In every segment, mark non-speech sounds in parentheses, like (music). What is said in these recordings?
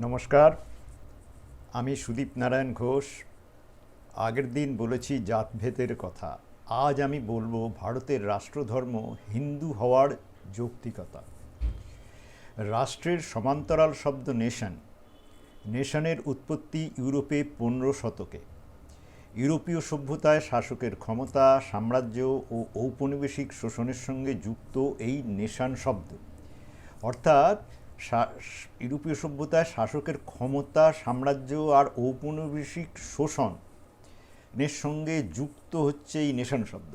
নমস্কার। আমি সুদীপ নারায়ণ ঘোষ। আগের দিন বলেছি জাতভেদের কথা। আজ আমি বলব ভারতের রাষ্ট্রধর্ম হিন্দু হওয়ার যৌক্তিকতা। রাষ্ট্রের সমান্তরাল শব্দ নেশন। নেশনের উৎপত্তি ইউরোপে পনেরো শতকে। ইউরোপীয় সভ্যতায় শাসকের ক্ষমতা, সাম্রাজ্য ও ঔপনিবেশিক শোষণের সঙ্গে যুক্ত এই নেশান শব্দ। অর্থাৎ ইউরোপীয় সভ্যতায় শাসকের ক্ষমতা, সাম্রাজ্য আর ঔপনিবেশিক শোষণ এর সঙ্গে যুক্ত হচ্ছে এই নেশন শব্দ।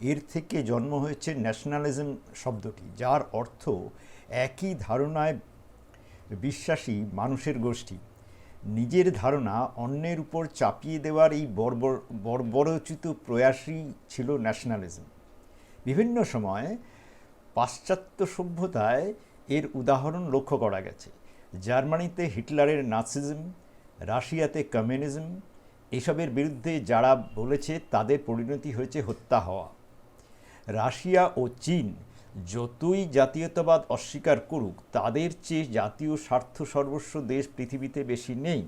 এর থেকে জন্ম হয়েছে ন্যাশনালিজম শব্দটি, যার অর্থ একই ধারণায় বিশ্বাসী মানুষের গোষ্ঠী। নিজের ধারণা অন্যের উপর চাপিয়ে দেওয়ার এই বর্বর বর্বরোচিত প্রয়াসই ছিল ন্যাশনালিজম। বিভিন্ন সময়ে পাশ্চাত্য সভ্যতায় এর উদাহরণ লক্ষ্য করা গেছে। জার্মানিতে হিটলারের নাসিজম, রাশিয়াতে কমিউনিজম, এসবের বিরুদ্ধে যারা বলেছে তাদের পরিণতি হয়েছে হত্যা হওয়া। রাশিয়া ও চীন যতই জাতীয়তাবাদ অস্বীকার করুক, তাদের চেয়ে জাতীয় স্বার্থ সর্বস্ব দেশ পৃথিবীতে বেশি নেই।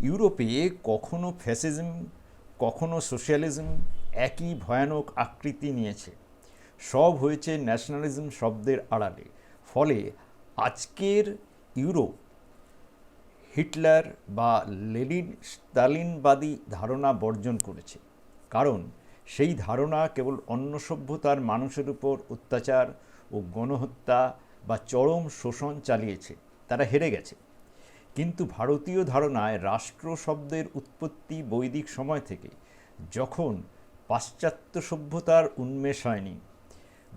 ইউরোপে কখনো ফ্যাসিজম, কখনো সোশ্যালিজম একই ভয়ানক আকৃতি নিয়েছে। সব হয়েছে ন্যাশনালিজম শব্দের আড়ালে। ফলে আজকের ইউরোপ হিটলার বা লেনিন, স্তালিনবাদী ধারণা বর্জন করেছে। কারণ সেই ধারণা কেবল অন্য সভ্যতার মানুষের উপর অত্যাচার ও গণহত্যা বা চরম শোষণ চালিয়েছে, তারা হেরে গেছে। কিন্তু ভারতীয় ধারণায় রাষ্ট্র শব্দের উৎপত্তি বৈদিক সময় থেকে যখন পাশ্চাত্য সভ্যতার উন্মেষ হয়নি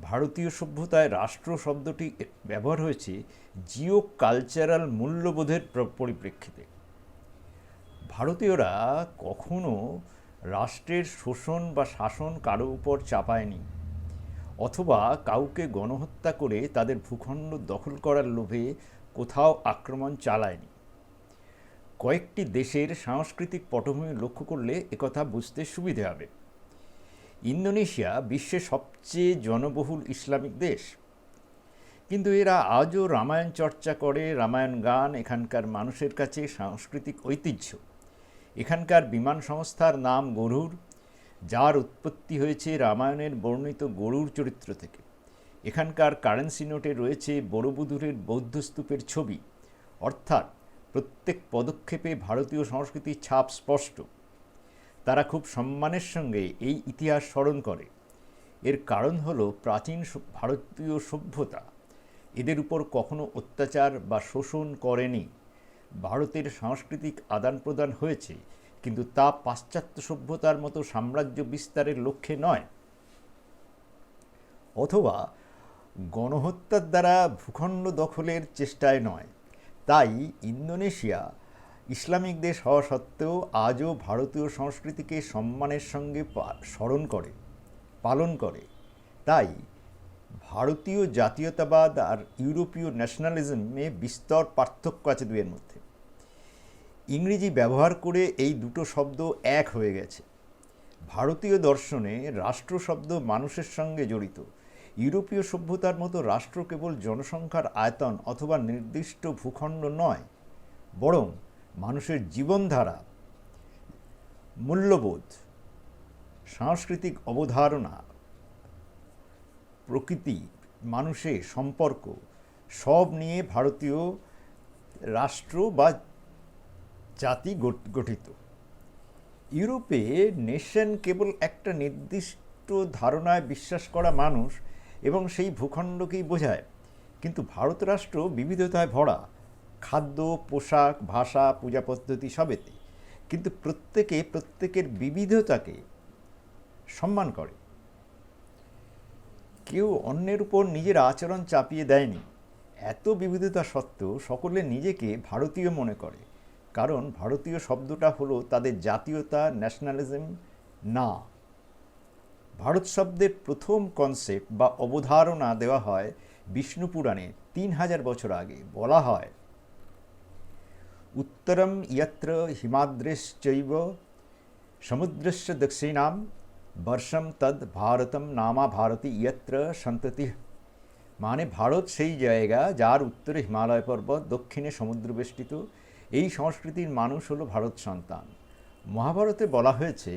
ভারতীয় সভ্যতায় রাষ্ট্র শব্দটি ব্যবহার হয়েছে জিও কালচারাল মূল্যবোধের পরিপ্রেক্ষিতে। ভারতীয়রা কখনো রাষ্ট্রের শোষণ বা শাসন কারও উপর চাপায়নি, অথবা কাউকে গণহত্যা করে তাদের ভূখণ্ড দখল করার লোভে কোথাও আক্রমণ চালায়নি। কয়েকটি দেশের সাংস্কৃতিক পটভূমি লক্ষ্য করলে একথা বুঝতে সুবিধে হবে। ইন্দোনেশিয়া বিশ্বের সবচেয়ে জনবহুল ইসলামিক দেশ। কিন্তু এরা আজও রামায়ণ চর্চা করে, রামায়ণ গান, এখানকার মানুষের কাছে সাংস্কৃতিক ঐতিহ্য। এখানকার বিমান সংস্থার নাম গরুর যার উৎপত্তি হয়েছে রামায়ণের বর্ণিত গরুর চরিত্র থেকে। এখানকার কারেন্সি নোটে রয়েছে বড়বুধুরের বৌদ্ধ স্তূপের ছবি। অর্থাৎ প্রত্যেক পদক্ষেপে ভারতীয় সংস্কৃতির ছাপ স্পষ্ট। তারা খুব সম্মানের সঙ্গে এই ইতিহাস স্মরণ করে। এর কারণ হলো প্রাচীন ভারতীয় সভ্যতা। এদের উপর কখনো অত্যাচার বা শোষণ করেনি। ভারতের সাংস্কৃতিক আদান প্রদান হয়েছে, কিন্তু তা পাশ্চাত্য সভ্যতার মতো সাম্রাজ্য বিস্তারের লক্ষ্যে নয়। অথবা গণহত্যার দ্বারা ভূখণ্ড দখলের চেষ্টায় নয়। তাই ইন্দোনেশিয়া ইসলামিক দেশ হওয়া সত্ত্বেও আজও ভারতীয় সংস্কৃতিকে সম্মানের সঙ্গে স্মরণ করে, পালন করে। তাই ভারতীয় জাতীয়তাবাদ আর ইউরোপীয় ন্যাশনালিজমে বিস্তর পার্থক্য আছে দুয়ের মধ্যে। ইংরেজি ব্যবহার করে এই দুটো শব্দ এক হয়ে গেছে। ভারতীয় দর্শনে রাষ্ট্র শব্দ মানুষের সঙ্গে জড়িত। ইউরোপীয় সভ্যতার মতো রাষ্ট্র কেবল জনসংখ্যার আয়তন অথবা নির্দিষ্ট ভূখণ্ড নয়, বরং মানুষের জীবনধারা, মূল্যবোধ, সাংস্কৃতিক অবধারণা, প্রকৃতি, মানুষের সম্পর্ক, সব নিয়ে ভারতীয় রাষ্ট্র বা জাতি গঠিত। ইউরোপে নেশন কেবল একটা নির্দিষ্ট ধারণায় বিশ্বাস করা মানুষ এবং সেই ভূখণ্ডকেই বোঝায়। কিন্তু ভারত রাষ্ট্র বিবিধতায় ভরা খাদ্য, পোশাক, ভাষা, পূজা পদ্ধতি সবেতে কিন্তু প্রত্যেকে প্রত্যেকের বিবিধতাকে সম্মান করে। কেউ অন্যের উপর নিজের আচরণ চাপিয়ে দেয়নি। এত বিবিধতা সত্ত্বেও সকলে নিজেকে ভারতীয় মনে করে। কারণ ভারতীয় শব্দটা হলো তাদের জাতীয়তা ন্যাশনালিজম না। ভারত শব্দের প্রথম কনসেপ্ট বা অবধারণা দেওয়া হয় বিষ্ণু পুরাণে তিন হাজার বছর আগে। বলা হয় উত্তরম ইয়ত্র হিমাদ্রেশ্চৈব সমুদ্রস্য দক্ষিণাম বর্ষম তদ ভারতম নামা ভারতী ইয়ত্র সন্ততি মানে ভারত সেই জায়গা যার উত্তরে হিমালয় পর্বত দক্ষিণে সমুদ্র বেষ্টিত এই সংস্কৃতির মানুষ হলো ভারত সন্তান। মহাভারতে বলা হয়েছে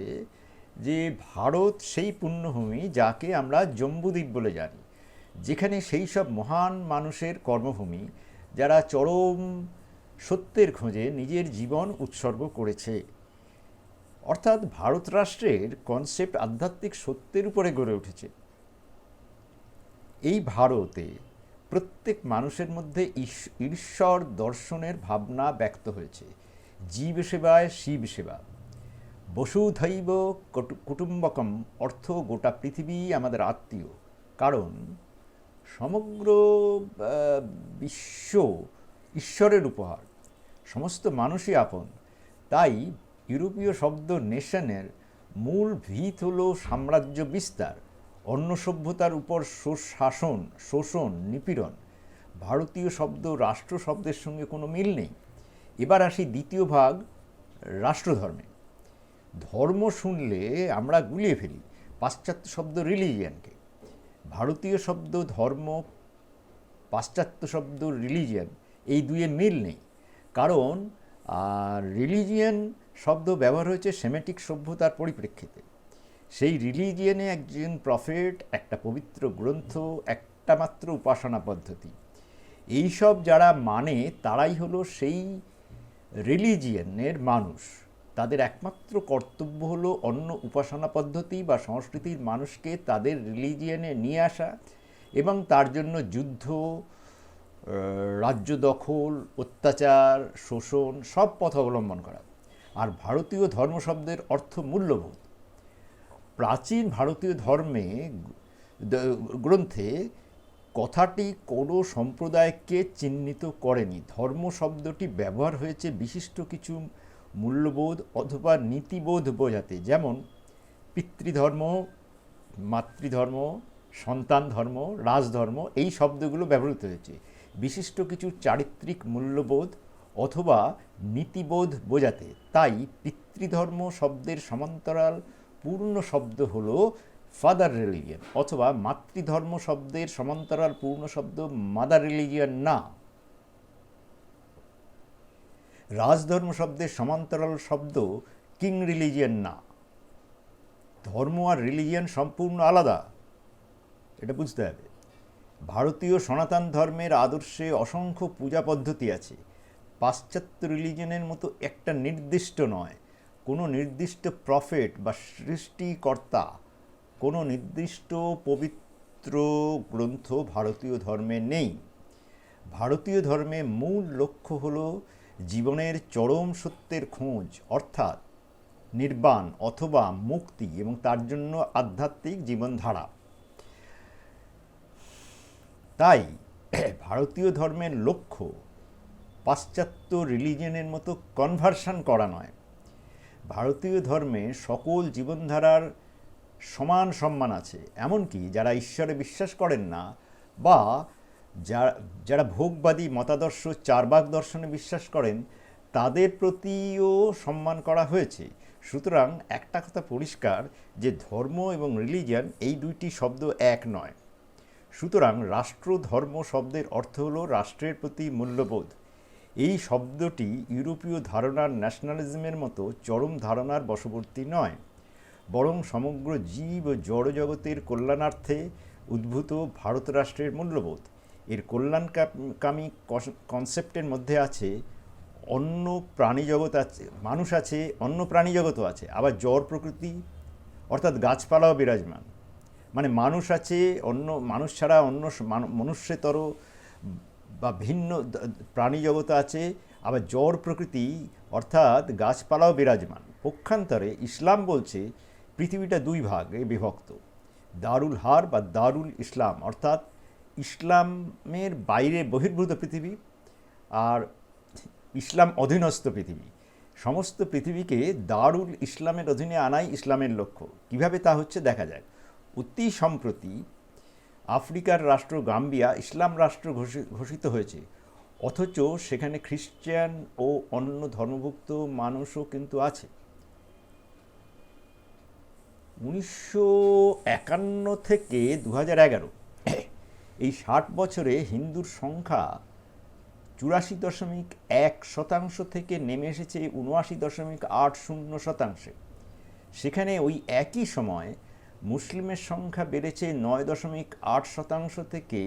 যে ভারত সেই পুণ্যভূমি যাকে আমরা জম্বুদ্বীপ বলে জানি। যেখানে সেই সব মহান মানুষের কর্মভূমি, যারা চরম সত্যের খোঁজে নিজের জীবন উৎসর্গ করেছে। অর্থাৎ ভারত রাষ্ট্রের কনসেপ্ট আধ্যাত্মিক সত্যের উপরে গড়ে উঠেছে। এই ভারতে প্রত্যেক মানুষের মধ্যে ঈশ্বর দর্শনের ভাবনা ব্যক্ত হয়েছে। জীব সেবায় শিব সেবা। বসুধৈব কটু- কুটুম্বকম অর্থ গোটা পৃথিবী আমাদের আত্মীয়। কারণ সমগ্র বিশ্ব ঈশ্বরের উপহার। সমস্ত মানুষই আপন। তাই ইউরোপীয় শব্দ নেশনের মূল ভিত হল সাম্রাজ্য বিস্তার, অন্য সভ্যতার উপর শাসন শোষণ, নিপীড়ন। ভারতীয় শব্দ রাষ্ট্র শব্দের সঙ্গে কোনো মিল নেই। এবার আসি দ্বিতীয় ভাগ, রাষ্ট্রধর্মে। ধর্ম শুনলে আমরা গুলিয়ে ফেলি, পাশ্চাত্য শব্দ রিলিজিয়ানকে ভারতীয় শব্দ ধর্ম, পাশ্চাত্য শব্দ রিলিজিয়ান এই দুইয়ের মিল নেই। কারণ রিলিজিয়ান শব্দ ব্যবহার হয়েছে সেমেটিক সভ্যতার পরিপ্রেক্ষিতে। সেই রিলিজিয়ানে একজন প্রফেট একটা পবিত্র গ্রন্থ, একটা মাত্র উপাসনা পদ্ধতি। এইসব যারা মানে তারাই হলো সেই রিলিজিয়ানের মানুষ। তাদের একমাত্র কর্তব্য হলো অন্য উপাসনা পদ্ধতি বা সংস্কৃতির মানুষকে তাদের রিলিজিয়ানে নিয়ে আসা এবং তার জন্য যুদ্ধ রাজ্য দখল, অত্যাচার, শোষণ, সব পথ অবলম্বন করা। আর ভারতীয় ধর্ম শব্দের অর্থ মূল্যবোধ। প্রাচীন ভারতীয় ধর্মে গ্রন্থে কথাটি কোনো সম্প্রদায়কে চিহ্নিত করেনি। ধর্ম শব্দটি ব্যবহার হয়েছে বিশিষ্ট কিছু মূল্যবোধ অথবা নীতিবোধ বোঝাতে। যেমন, পিতৃধর্ম, মাতৃধর্ম সন্তান ধর্ম রাজধর্ম, এই শব্দগুলো ব্যবহৃত হয়েছে। বিশিষ্ট কিছু চারিত্রিক মূল্যবোধ অথবা নীতিবোধ বোঝাতে। তাই পিতৃধর্ম শব্দের সমান্তরাল পূর্ণ শব্দ হলো ফাদার রিলিজিয়ান অথবা মাতৃধর্ম শব্দের সমান্তরাল পূর্ণ শব্দ মাদার রিলিজিয়ান না। রাজধর্ম শব্দের সমান্তরাল শব্দ কিং রিলিজিয়ান না। ধর্ম আর রিলিজিয়ান সম্পূর্ণ আলাদা। এটা বুঝতে হবে। ভারতীয় সনাতন ধর্মের আদর্শে অসংখ্য পূজা পদ্ধতি আছে। পাশ্চাত্য রিলিজনের মতো একটা নির্দিষ্ট নয়। কোনো নির্দিষ্ট প্রফেট বা সৃষ্টিকর্তা, কোনো নির্দিষ্ট পবিত্র গ্রন্থ ভারতীয় ধর্মে নেই। ভারতীয় ধর্মে মূল লক্ষ্য হল জীবনের চরম সত্যের খোঁজ, অর্থাৎ নির্বাণ অথবা মুক্তি এবং তার জন্য আধ্যাত্মিক জীবনধারা। তাই (clears throat) ভারতীয় ধর্মের লক্ষ্য পাশ্চাত্য রিলিজিয়নের মতো কনভার্সন করা নয়। ভারতীয় ধর্মে সকল জীবনধারার সমান সম্মান আছে, এমনকি যারা ঈশ্বরে বিশ্বাস করেন না বা যারা যারা ভোগবাদী মতাদর্শ চারবাক দর্শনে বিশ্বাস করেন, তাদের প্রতিও সম্মান করা হয়েছে। সুতরাং একটা কথা পরিষ্কার যে ধর্ম এবং রিলিজিয়ান এই দুইটি শব্দ এক নয়। সুতরাং রাষ্ট্র ধর্ম শব্দের অর্থ হল রাষ্ট্রের প্রতি মূল্যবোধ। এই শব্দটি ইউরোপীয় ধারণার ন্যাশনালিজমের মতো চরম ধারণার বশবর্তী নয়, বরং সমগ্র জীব ও জড়জগতের কল্যাণার্থে উদ্ভূত ভারত রাষ্ট্রের মূল্যবোধ। এর কল্যাণকামী কনসেপ্টের মধ্যে আছে অন্য প্রাণী জগৎ আছে, মানুষ আছে, অন্য প্রাণী জগতও আছে, আবার জড় প্রকৃতি, অর্থাৎ গাছপালাও বিরাজমান। মানে মানুষ আছে, অন্য, মানুষ ছাড়া অন্য মনুষ্যতর বা ভিন্ন প্রাণী জগৎ আছে, আবার জড় প্রকৃতি, অর্থাৎ গাছপালাও বিরাজমান। পক্ষান্তরে ইসলাম বলছে, পৃথিবীটা দুই ভাগে বিভক্ত। দারুল হার বা দারুল ইসলাম, অর্থাৎ ইসলামের বাইরে বহির্ভূত পৃথিবী আর ইসলাম অধীনস্থ পৃথিবী। সমস্ত পৃথিবীকে দারুল ইসলামের অধীনে আনাই ইসলামের লক্ষ্য। কীভাবে তা হচ্ছে দেখা যাক। অতি সম্প্রতি আফ্রিকার রাষ্ট্র গাম্বিয়া ইসলাম রাষ্ট্র ঘোষি- ঘোষিত হয়েছে। অথচ সেখানে খ্রিস্টান ও অন্য ধর্মভুক্ত মানুষও কিন্তু আছে। উনিশশো একান্ন থেকে দু এগারো এই ষাট বছরে হিন্দুর সংখ্যা চুরাশি দশমিক এক শতাংশ থেকে নেমে এসেছে উনআশি দশমিক আট শূন্য শতাংশে। সেখানে ওই একই সময় মুসলিমের সংখ্যা বেড়েছে নয় দশমিক আট শতাংশ থেকে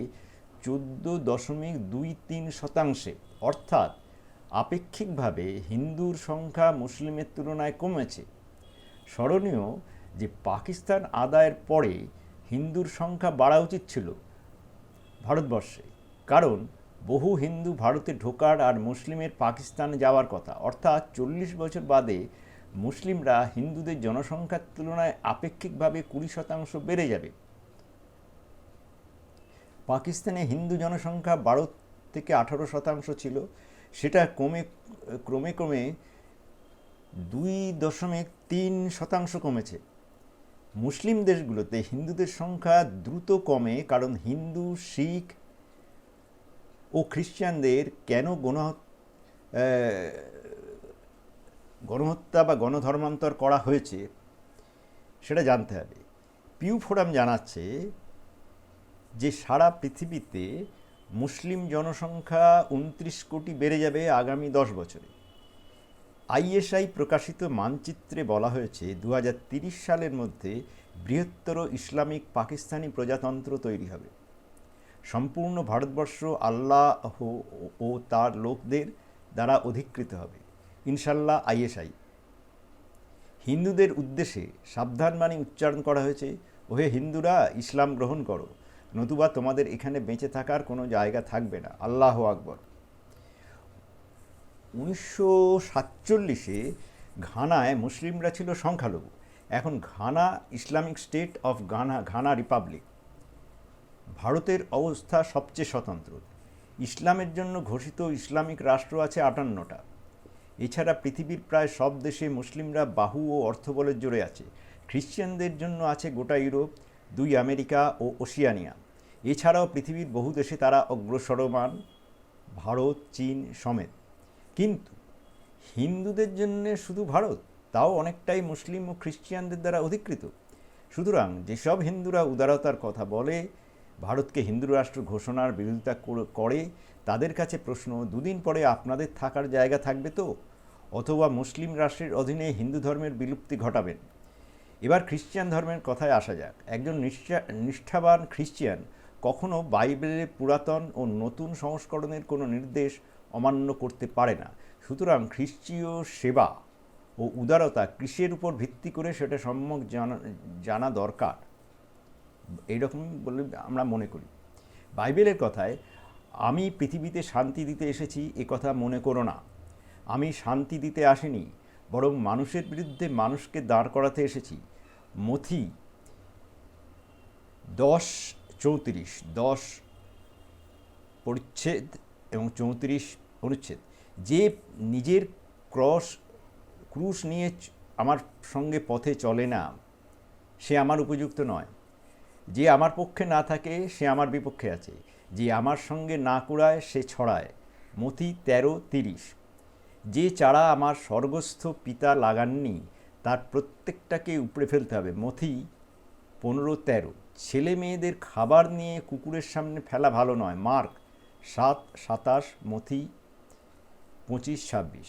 চোদ্দ দশমিক দুই তিন শতাংশে। অর্থাৎ আপেক্ষিকভাবে হিন্দুর সংখ্যা মুসলিমের তুলনায় কমেছে। স্মরণীয় যে পাকিস্তান আদায়ের পরে হিন্দুর সংখ্যা বাড়া উচিত ছিল ভারতবর্ষে, কারণ বহু হিন্দু ভারতে ঢোকার আর মুসলিমের পাকিস্তানে যাওয়ার কথা। অর্থাৎ চল্লিশ বছর বাদে মুসলিমরা হিন্দুদের জনসংখ্যার তুলনায় আপেক্ষিকভাবে কুড়ি শতাংশ বেড়ে যাবে। পাকিস্তানে হিন্দু জনসংখ্যা বারো থেকে আঠারো শতাংশ ছিল। সেটা কমে ক্রমে ক্রমে দুই দশমিক তিন শতাংশ কমেছে। মুসলিম দেশগুলোতে হিন্দুদের সংখ্যা দ্রুত কমে কারণ হিন্দু, শিখ ও খ্রিস্টানদের কেন গণ গণহত্যা বা গণধর্মান্তর করা হয়েছে, সেটা জানতে হবে। পিউ ফোরাম জানাচ্ছে যে সারা পৃথিবীতে মুসলিম জনসংখ্যা উনত্রিশ কোটি বেড়ে যাবে আগামী দশ বছরে। আইএসআই প্রকাশিত মানচিত্রে বলা হয়েছে দু সালের মধ্যে বৃহত্তর ইসলামিক পাকিস্তানি প্রজাতন্ত্র তৈরি হবে। সম্পূর্ণ ভারতবর্ষ আল্লাহ ও তার লোকদের দ্বারা অধিকৃত হবে। ইনশাল্লাহ আইএসআই। হিন্দুদের উদ্দেশ্যে সাবধান বাণী উচ্চারণ করা হয়েছে, ওহে হিন্দুরা, ইসলাম গ্রহণ করো। নতুবা তোমাদের এখানে বেঁচে থাকার কোনো জায়গা থাকবে না। আল্লাহ আকবর। উনিশশো সাতচল্লিশে ঘানায় মুসলিমরা ছিল সংখ্যালঘু। এখন Ghana Islamic State of Ghana Ghana republic. ভারতের অবস্থা সবচেয়ে স্বতন্ত্র। ইসলামের জন্য ঘোষিত ইসলামিক রাষ্ট্র আছে আটান্নটা। এছাড়া পৃথিবীর প্রায় সব দেশে মুসলিমরা বাহু ও অর্থবলের জোরে আছে। খ্রিশ্চানদের জন্য আছে গোটা ইউরোপ, দুই আমেরিকা ও ওশিয়ানিয়া। এছাড়াও পৃথিবীর বহু দেশে তারা অগ্রসরমান ভারত, চীন সমেত। কিন্তু হিন্দুদের জন্য শুধু ভারত, তাও অনেকটাই মুসলিম ও খ্রিস্টিয়ানদের দ্বারা অধিকৃত। সুতরাং যেসব হিন্দুরা উদারতার কথা বলে, ভারতকে হিন্দু রাষ্ট্র ঘোষণার বিরোধিতা করে তাদের কাছে প্রশ্ন, দুদিন পরে আপনাদের থাকার জায়গা থাকবে তো? অথবা মুসলিম রাষ্ট্রের অধীনে হিন্দু ধর্মের বিলুপ্তি ঘটাবেন। এবার খ্রিস্টান ধর্মের কথায় আসা যাক। একজন নিষ্ঠাবান খ্রিস্টিয়ান কখনো বাইবেলের পুরাতন ও নতুন সংস্করণের কোনো নির্দেশ অমান্য করতে পারে না। সুতরাং খ্রিস্টীয় সেবা ও উদারতা কৃষির উপর ভিত্তি করে সেটা সম্যক জানা জানা দরকার? এইরকম বলে আমরা মনে করি। বাইবেলের কথায় আমি পৃথিবীতে শান্তি দিতে এসেছি, এ কথা মনে করো না। আমি শান্তি দিতে আসিনি, বরং মানুষের বিরুদ্ধে মানুষকে দাঁড় করাতে এসেছি। মথি দশ চৌত্রিশ, দশ পরিচ্ছেদ এবং চৌত্রিশ অনুচ্ছেদ। যে নিজের ক্রস, ক্রুশ নিয়ে আমার সঙ্গে পথে চলে না, সে আমার উপযুক্ত নয়। যে আমার পক্ষে না থাকে, সে আমার বিপক্ষে আছে। যে আমার সঙ্গে না কুড়ায়, সে ছড়ায়। মতি তেরো তিরিশ। যে চারা আমার স্বর্গস্থ পিতা লাগাননি, তার প্রত্যেকটাকে উপড়ে ফেলতে হবে। মথি পনেরো তেরো। ছেলে মেয়েদের খাবার নিয়ে কুকুরের সামনে ফেলা ভালো নয়। মার্ক সাত সাতাশ মথি পঁচিশ ছাব্বিশ।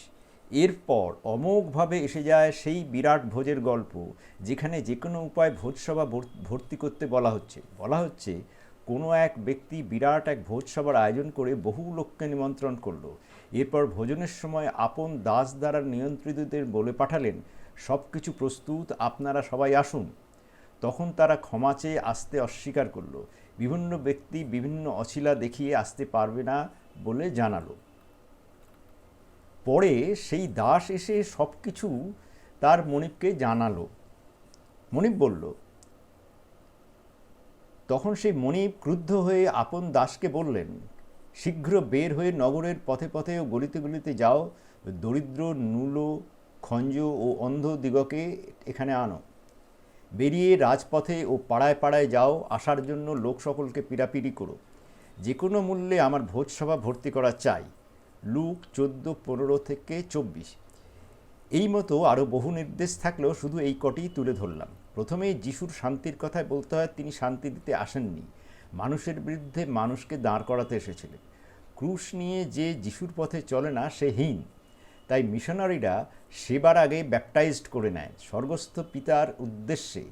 এরপর অমোঘভাবে এসে যায় সেই বিরাট ভোজের গল্প, যেখানে যে কোনো উপায় ভোজসভা ভর্তি করতে বলা হচ্ছে। বলা হচ্ছে, কোনো এক ব্যক্তি বিরাট এক ভোজসভার আয়োজন করে বহু লোককে নিমন্ত্রণ করল। এরপর ভোজনের সময় আপন দাস দ্বারা নিয়ন্ত্রিতদের বলে পাঠালেন সব কিছু প্রস্তুত, আপনারা সবাই আসুন। তখন তারা ক্ষমা চেয়ে আসতে অস্বীকার করল। বিভিন্ন ব্যক্তি বিভিন্ন অছিলা দেখিয়ে আসতে পারবে না বলে জানালো। পরে সেই দাস এসে সব কিছু তার মনিবকে জানালো। মনিব বলল, তখন সেই মনিব ক্রুদ্ধ হয়ে আপন দাসকে বললেন, শীঘ্র বের হয়ে নগরের পথে পথে ও গলিতে গলিতে যাও, দরিদ্র, নুলো, খঞ্জ ও অন্ধ দিগকে এখানে আনো। বেরিয়ে রাজপথে ও পাড়ায় পাড়ায় যাও, আসার জন্য লোক সকলকে পিড়াপিড়ি করো। যে কোনো মূল্যে আমার ভোজসভা ভর্তি করা চাই। লুক চোদ্দ, পনেরো থেকে চব্বিশ। এই মতো আরও বহু নির্দেশ থাকলেও শুধু এই কটিই তুলে ধরলাম। প্রথমেই যিশুর শান্তির কথায় বলতে হয়, তিনি শান্তি দিতে আসেননি। মানুষের বিরুদ্ধে মানুষকে দাঁড় করাতে এসেছিলেন। ক্রুশ নিয়ে যে যিশুর পথে চলে না, সে হীন। তাই মিশনারিরা সেবার আগে ব্যাপটাইজড করে নেয়। স্বর্গস্থ পিতার উদ্দেশ্যে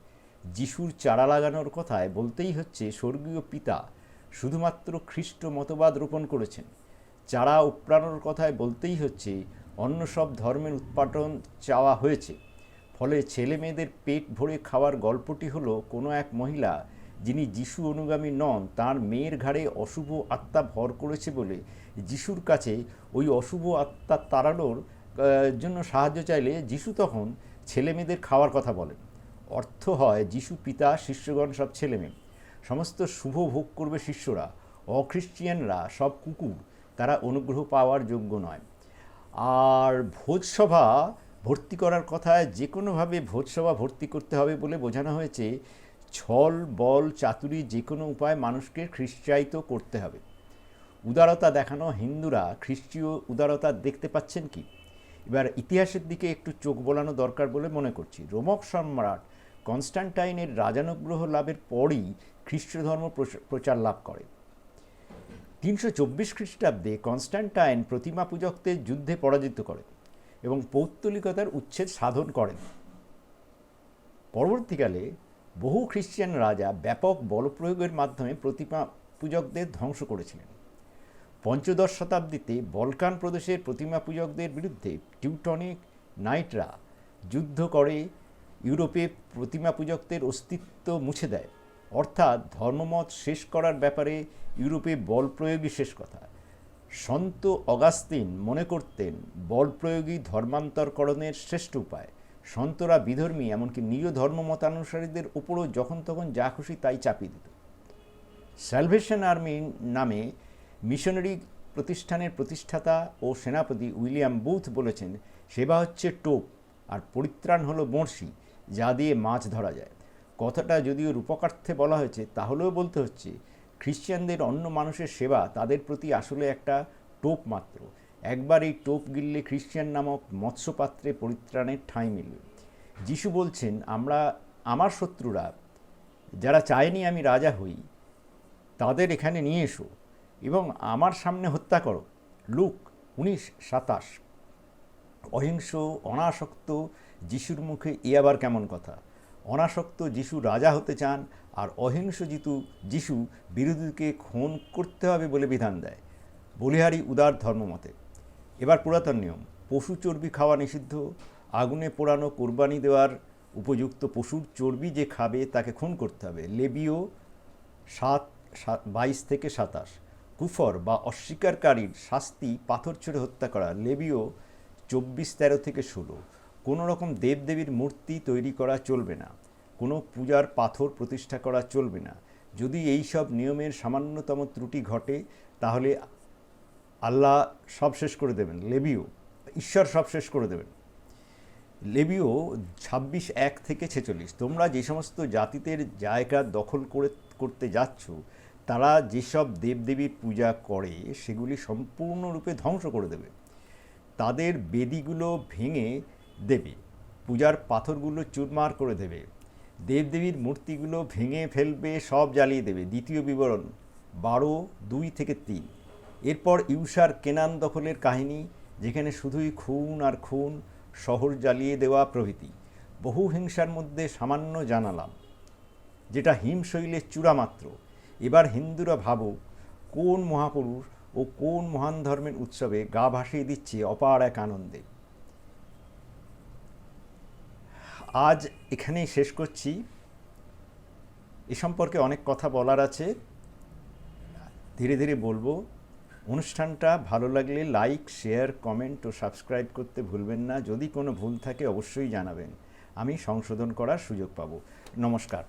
যিশুর চারা লাগানোর কথায় বলতেই হচ্ছে, স্বর্গীয় পিতা শুধুমাত্র খ্রিস্ট মতবাদ রোপণ করেছেন। চারা উপড়ানোর কথায় বলতেই হচ্ছে, অন্য সব ধর্মের উৎপাটন চাওয়া হয়েছে। ফলে ছেলে মেয়েদের পেট ভরে খাওয়ার গল্পটি হলো কোনো এক মহিলা যিনি যিশু অনুগামী নন, তার মেয়ের ঘাড়ে অশুভ আত্মা ভর করেছে বলে যিশুর কাছে ওই অশুভ আত্মা তাড়ানোর জন্য সাহায্য চাইলে যিশু তখন ছেলে মেয়েদের খাওয়ার কথা বলেন। অর্থ হয় যিশু পিতা, শিষ্যগণ সব ছেলে মেয়ে। সমস্ত শুভ ভোগ করবে শিষ্যরা, অখ্রিস্টিয়ানরা সব কুকুর। তারা অনুগ্রহ পাওয়ার যোগ্য নয়। আর ভোজসভা ভর্তি করার কথায় যে কোনোভাবে ভোজসভা ভর্তি করতে হবে বলে বোঝানো হয়েছে, ছল, বল, চাতুরি যে কোনো উপায় মানুষকে খ্রিস্টায়িত করতে হবে। উদারতা দেখানো হিন্দুরা খ্রিস্টীয় উদারতা দেখতে পাচ্ছেন কি? এবার ইতিহাসের দিকে একটু চোখ বোলানো দরকার বলে মনে করছি। রোমক সম্রাট কনস্ট্যান্টাইনের রাজানুগ্রহ লাভের পরই খ্রিস্ট ধর্ম প্রচ- প্রচার লাভ করে। তিনশো চব্বিশ খ্রিস্টাব্দে কনস্ট্যান্টাইন প্রতিমা পূজকদের যুদ্ধে পরাজিত করেন এবং পৌত্তলিকতার উচ্ছেদ সাধন করেন। পরবর্তীকালে বহু খ্রিস্টান রাজা ব্যাপক বলপ্রয়োগের মাধ্যমে প্রতিমা পূজকদের ধ্বংস করেছিলেন। পঞ্চদশ শতাব্দীতে বলকান প্রদেশের প্রতিমা পূজকদের বিরুদ্ধে টিউটনিক নাইটরা যুদ্ধ করে ইউরোপে প্রতিমা পূজকদের অস্তিত্ব মুছে দেয়। অর্থাৎ ধর্মমত শেষ করার ব্যাপারে ইউরোপে বল প্রয়োগই শেষ কথা। সন্ত অগাস্তিন মনে করতেন, বল প্রয়োগী ধর্মান্তরকরণের শ্রেষ্ঠ উপায়। সন্তরা বিধর্মী, এমনকি নিজ ধর্মমতানুসারীদের উপরও যখন তখন যা খুশি তাই চাপিয়ে দিত। স্যালভেশন আর্মি নামে মিশনারি প্রতিষ্ঠানের প্রতিষ্ঠাতা ও সেনাপতি উইলিয়াম বুথ বলেছেন, সেবা হচ্ছে টোপ, আর পরিত্রাণ হলো বড়শি, যা দিয়ে মাছ ধরা যায়। কথাটা যদিও রূপকার্থে বলা হয়েছে, তাহলেও বলতে হচ্ছে, খ্রিশ্চানদের অন্য মানুষের সেবা তাদের প্রতি আসলে একটা টোপ মাত্র। একবার এই টোপ গিললে খ্রিশ্চান নামক মৎস্যপাত্রে পরিত্রাণের ঠাঁই মিলবে। যিশু বলছেন, আমরা, আমার শত্রুরা, যারা চায়নি আমি রাজা হই, তাদের এখানে নিয়ে এসো এবং আমার সামনে হত্যা করো। লুক উনিশ সাতাশ। অহিংস, অনাসক্ত, যিশুর মুখে এ আবার কেমন কথা? অনাসক্ত যিশু রাজা হতে চান আর অহিংস জিতু যিশু বিরোধীকে খুন করতে হবে বলে বিধান দেয়। বলিহারি উদার ধর্মমতে। এবার পুরাতন নিয়ম, পশু চর্বি খাওয়া নিষিদ্ধ, আগুনে পোড়ানো কোরবানি দেওয়ার উপযুক্ত পশুর চর্বি যে খাবে তাকে খুন করতে হবে। লেবিও সাত বাইশ থেকে সাতাশ। কুফর বা অস্বীকারীর শাস্তি, পাথর ছুঁড়ে হত্যা করা। লেবিও চব্বিশ তেরো থেকে ষোলো। কোনো রকম দেবদেবীর মূর্তি তৈরি করা চলবে না, কোনো পূজার পাথর প্রতিষ্ঠা করা চলবে না। যদি এই সব নিয়মের সামান্যতম ত্রুটি ঘটে, তাহলে আল্লাহ সব শেষ করে দেবেন, লেবিও, ঈশ্বর সব শেষ করে দেবেন। লেবিও ছাব্বিশ এক থেকে ছেচল্লিশ, তোমরা যে সমস্ত জাতিদের জায়গা দখল করে, করতে যাচ্ছ, তারা যেসব দেবদেবীর পূজা করে, সেগুলি সম্পূর্ণরূপে ধ্বংস করে দেবে। তাদের বেদিগুলো ভেঙে দেবে। পূজার পাথরগুলো চুরমার করে দেবে। দেবদেবীর মূর্তিগুলো ভেঙে ফেলবে, সব জ্বালিয়ে দেবে। দ্বিতীয় বিবরণ, বারো, দুই থেকে তিন। এরপর ইউসার কেনান দখলের কাহিনী, যেখানে শুধুই খুন আর খুন, শহর জ্বালিয়ে দেওয়া প্রভৃতি। বহু হিংসার মধ্যে সামান্য জানালাম, যেটা হিমশৈলের চূড়ামাত্র এবার হিন্দুরা ভাবুক কোন মহাপুরুষ ও কোন মহান ধর্মের উৎসবে গা ভাসিয়ে দিচ্ছে অপার এক আনন্দে। আজ এখানেই শেষ করছি। এ সম্পর্কে অনেক কথা বলার আছে। ধীরে ধীরে বলব, অনুষ্ঠানটা ভালো লাগলে লাইক, শেয়ার, কমেন্ট ও সাবস্ক্রাইব করতে ভুলবেন না। যদি কোনো ভুল থাকে অবশ্যই জানাবেন। আমি সংশোধন করার সুযোগ পাবো। নমস্কার।